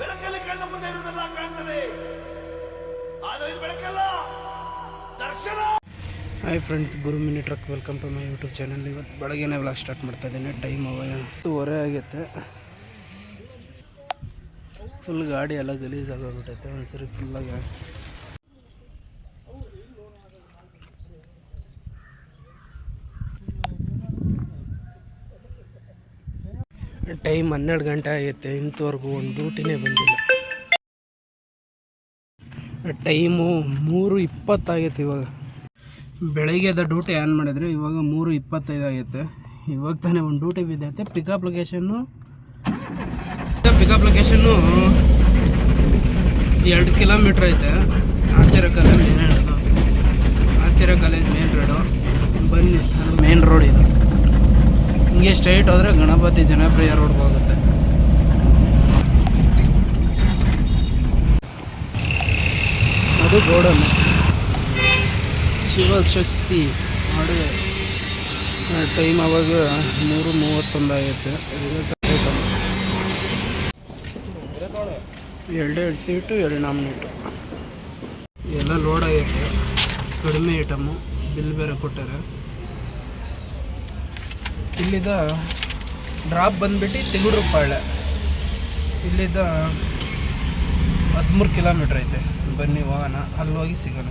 ಬೆಳಕಲ್ಲಿ ಕಣ್ಣ ಮುಂದೆ ಇರುವುದೆಲ್ಲ ಕಾಣ್ತದೆ. ಆದರೆ ಇದು ಬೆಳಕಲ್ಲ, ದರ್ಶನ. Hi friends Guru mini truck welcome to my YouTube channel ಇವತ್ತು ಬೆಳಗ್ಗೆನೇ ವ್ಲಾಗ್ ಸ್ಟಾರ್ಟ್ ಮಾಡ್ತಾ ಇದ್ದೀನಿ. ಟೈಮ್ ಹತ್ತುವರೆ ಆಗೈತೆ. ಫುಲ್ ಗಾಡಿ ಎಲ್ಲ ಗಲೀಜ್ ಆಗೋಗ್ಬಿಟ್ಟೈತೆ ಒಂದ್ಸರಿ ಫುಲ್ಲಾಗಿ ಟೈಮ್ ಹನ್ನೆರಡು ಗಂಟೆ ಆಗೈತೆ, ಇಂಥವರೆಗೂ ಒಂದು ಡ್ಯೂಟಿನೇ ಬಂದಿಲ್ಲ. ಟೈಮು ಮೂರು ಇಪ್ಪತ್ತಾಗೈತೆ ಇವಾಗ. ಬೆಳಗ್ಗೆದ ಡ್ಯೂಟಿ ಆನ್ ಮಾಡಿದರೆ ಇವಾಗ ಮೂರು ಇಪ್ಪತ್ತೈದು ಆಗೈತೆ. ಇವಾಗ ತಾನೇ ಒಂದು ಡ್ಯೂಟಿ ಬಿದ್ದೈತೆ. ಪಿಕಪ್ ಲೊಕೇಶನ್ನು ಪಿಕಪ್ ಲೊಕೇಶನ್ನು ಎರಡು ಕಿಲೋಮೀಟ್ರ್ ಐತೆ. Acharya college main road Acharya college main road ಬನ್ನಿ ಮೇನ್ ರೋಡ್ ಇದು. ಹಿಂಗೆ ಸ್ಟ್ರೈಟ್ ಹೋದರೆ ಗಣಪತಿ ಜನಪ್ರಿಯ ರೋಡ್ ಹೋಗುತ್ತೆ. ಅದು ಗೋಡನ್. ಶಿವಶಕ್ತಿ ಅಡುಗೆ ಟೈಮ್ ಅವಾಗ ಮೂರು ಮೂವತ್ತೊಂದು ಎರಡು ಎರಡು ಸೀಟು ಎರಡು ನಾಮಿನೇಟು ಎಲ್ಲ ಲೋಡ್ ಆಗೈತೆ ಕಡಿಮೆ ಐಟಮು ಬಿಲ್ ಬೇರೆ ಕೊಟ್ಟಾರೆ. ಇಲ್ಲಿದ ಡ್ರಾಪ್ ಬಂದ್ಬಿಟ್ಟು ತಿಗುಡ್ರು ಇಲ್ಲಿದ ಹದಿಮೂರು ಕಿಲೋಮೀಟ್ರ್ ಐತೆ. ಬನ್ನಿ ವಾಹನ ಅಲ್ಲಿ ಹೋಗಿ ಸಿಗೋಣ.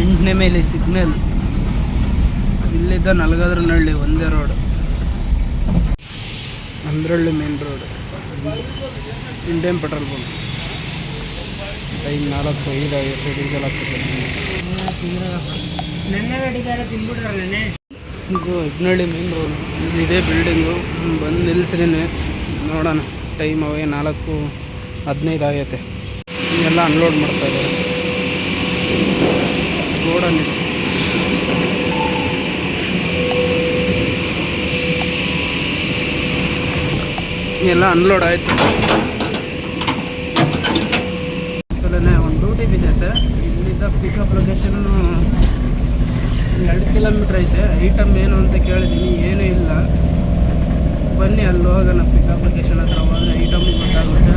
ಎಂಟನೇ ಮೇಲೆ ಸಿಗ್ನಲ್ ಇಲ್ಲಿದ್ದ ನಲ್ಗದ್ರನಹಳ್ಳಿ ಒಂದೇ road Andrahalli main road Indian petrol bunk time ನಾಲ್ಕು ಐದು ಆಗೈತೆ ಡೀಸೆಲ್ ಇದು ಇದ್ನಳ್ಳಿ ಮೇನ್ ರೋಡ್ ಇದೇ ಬಿಲ್ಡಿಂಗು ಬಂದು ನಿಲ್ಲಿಸಿದ್ದೀನಿ ನೋಡೋಣ ಟೈಮ್ ಅವೇ ನಾಲ್ಕು ಹದಿನೈದು ಆಗೈತೆ ಎಲ್ಲ ಅನ್ಲೋಡ್ ಮಾಡ್ತಾ ಇದ್ದಾರೆ ಇನ್ನೆಲ್ಲ ಎಲ್ಲ ಅನ್ಲೋಡ್ ಆಯಿತು. ಅಲ್ಲೇ ಅಂತ ಇಲ್ಲಿದ್ದ ಪಿಕಪ್ ಲೊಕೇಶನ್ ಎರಡು ಕಿಲೋಮೀಟ್ರ್ ಐತೆ. ಐಟಮ್ ಏನು ಅಂತ ಕೇಳಿದ್ದೀನಿ ಏನೂ ಇಲ್ಲ. ಬನ್ನಿ ಅಲ್ಲಿ ಹೋಗೋಣ ಪಿಕಪ್ ಲೊಕೇಶನ್ ಹತ್ರ ಹೋದರೆ ಐಟಮ್ ಗೊತ್ತಾಗುತ್ತೆ.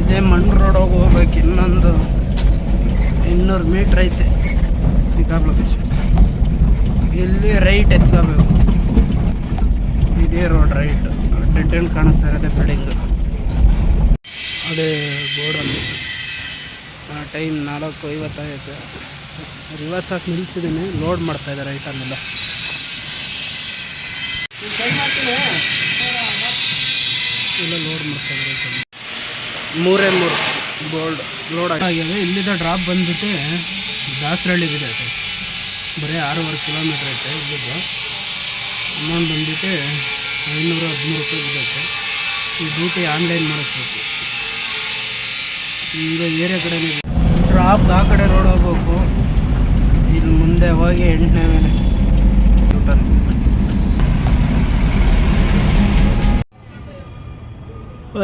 ಇದೇ ಮಣ್ಣು ರೋಡ್ ಹೋಗಿ ಹೋಗ್ಬೇಕು, ಇನ್ನೊಂದು ಇನ್ನೂರು ಮೀಟ್ರ್ ಐತೆ ಪಿಕಪ್ ಲೊಕೇಶನ್ ಇಲ್ಲಿ ರೈಟ್ ಎತ್ಕೋಬೇಕು. ಇದೇ ರೋಡ್ ರೈಟ್ ಡೆಡ್ ಎಂಡ್ ಕಾಣಿಸ್ತಾ ಇರೋದೇ ಬಿಲ್ಡಿಂಗ್ ಅದೇ ಬೋರ್ಡಲ್ಲಿ ಟೈಮ್ ನಾಲ್ಕು ಐವತ್ತಾಗೈತೆ. ರಿವರ್ಸ್ ಹಾಕಿ ನಿಲ್ಲಿಸಿದ್ದೀನಿ ಲೋಡ್ ಮಾಡ್ತಾ ಇದ್ದಾರೆ ಐಟಮ್ನೆಲ್ಲ ಇಲ್ಲ ಲೋಡ್ ಮಾಡ್ತಾ ಇದ್ದಾರೆ ಮೂರೇ ಮೂರು ಬೋಲ್ಡ್ ಲೋಡ್ ಆಗಿದೆ. ಇಲ್ಲಿಂದ ಡ್ರಾಪ್ ಬಂದ್ಬಿಟ್ಟು ದಾಸರಳ್ಳಿ ಬಿದ್ದೈತೆ ಬರೀ ಆರೂವರೆ ಕಿಲೋಮೀಟ್ರ್ ಐತೆ ಇಲ್ಲಿದ್ದು. ಅಮೌಂಟ್ ಬಂದ್ಬಿಟ್ಟು ಐನೂರ ಹದಿಮೂರು ರೂಪಾಯಿ ಬಿದ್ದೈತೆ ಈ ಡ್ಯೂಟಿ ಆನ್ಲೈನ್ ಮಾಡಿಸ್ಬೇಕು. ಈಗ ಏರಿಯಾ ಕಡೆ ಡ್ರಾಪ್ ಆ ಕಡೆ ರೋಡ್ ಹೋಗ್ಬೇಕು. ಇಲ್ಲಿ ಮುಂದೆ ಹೋಗಿ ಎಂಟನೇ ಮೇಲೆ.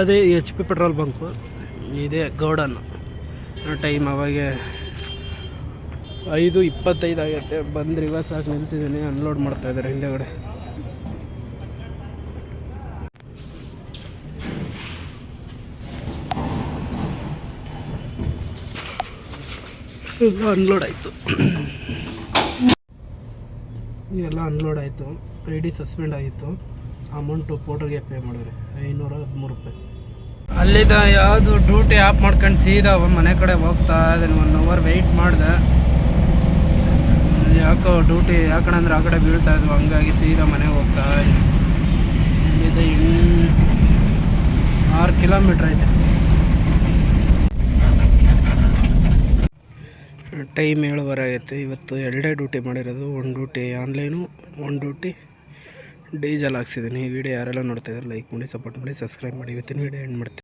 ಅದೇ ಎಚ್ ಪಿ ಪೆಟ್ರೋಲ್ ಬಂಕು ಇದೇ ಗೌಡನ್. ಟೈಮ್ ಅವಾಗೆ ಐದು ಇಪ್ಪತ್ತೈದು ಆಗುತ್ತೆ. ಬಂದು ರಿವರ್ಸ್ ಆಗಿ ನಿಲ್ಸಿದ್ದೀನಿ. ಅನ್ಲೋಡ್ ಮಾಡ್ತಾ ಇದ್ದಾರೆ ಹಿಂದೆಗಡೆ. ಎಲ್ಲ ಅನ್ಲೋಡ್ ಆಯಿತು. ಎಲ್ಲ ಅನ್ಲೋಡ್ ಆಯಿತು. ಐ ಡಿ ಸಸ್ಪೆಂಡ್ ಆಗಿತ್ತು. ಅಮೌಂಟು ಪೋಟೋಗೆ ಪೇ ಮಾಡಿದ್ರೆ. ಐನೂರ ಹದಿಮೂರು ರೂಪಾಯಿ. ಅಲ್ಲಿದ್ದ ಯಾವುದು ಡ್ಯೂಟಿ ಆಫ್ ಮಾಡ್ಕೊಂಡು ಸೀದಾ ಮನೆ ಕಡೆ ಹೋಗ್ತಾ ಅದನ್ನು ಒನ್ ಅವರ್ ವೆಯ್ಟ್ ಮಾಡಿದೆ. ಯಾಕೋ ಡ್ಯೂಟಿ ಯಾಕಂದ್ರೆ ಆ ಕಡೆ ಬೀಳ್ತಾ ಇದ್ವು. ಹಂಗಾಗಿ ಸೀದಾ ಮನೆಗೆ ಹೋಗ್ತಾ ಇಲ್ಲಿದ್ದ ಇನ್ನು ಆರು ಕಿಲೋಮೀಟ್ರ್ ಐತೆ. ಟೈಮ್ ಏಳುವರೆ ಆಗೈತೆ. ಇವತ್ತು ಎರಡೇ ಡ್ಯೂಟಿ ಮಾಡಿರೋದು. ಒಂದು ಡ್ಯೂಟಿ ಆನ್ಲೈನು, ಒಂದು ಡ್ಯೂಟಿ ಡೀಸೆಲ್ ಹಾಕ್ಸಿದ್ದೀನಿ. ಈ ವಿಡಿಯೋ ಯಾರೆಲ್ಲ ನೋಡ್ತಾಯಿದ್ದಾರೆ ಲೈಕ್ ಮಾಡಿ, ಸಪೋರ್ಟ್ ಮಾಡಿ, ಸಬ್ಸ್ಕ್ರೈಬ್ ಮಾಡಿ. ಇವತ್ತಿನ ವಿಡಿಯೋ ಎಂಡ್ ಮಾಡ್ತೀನಿ.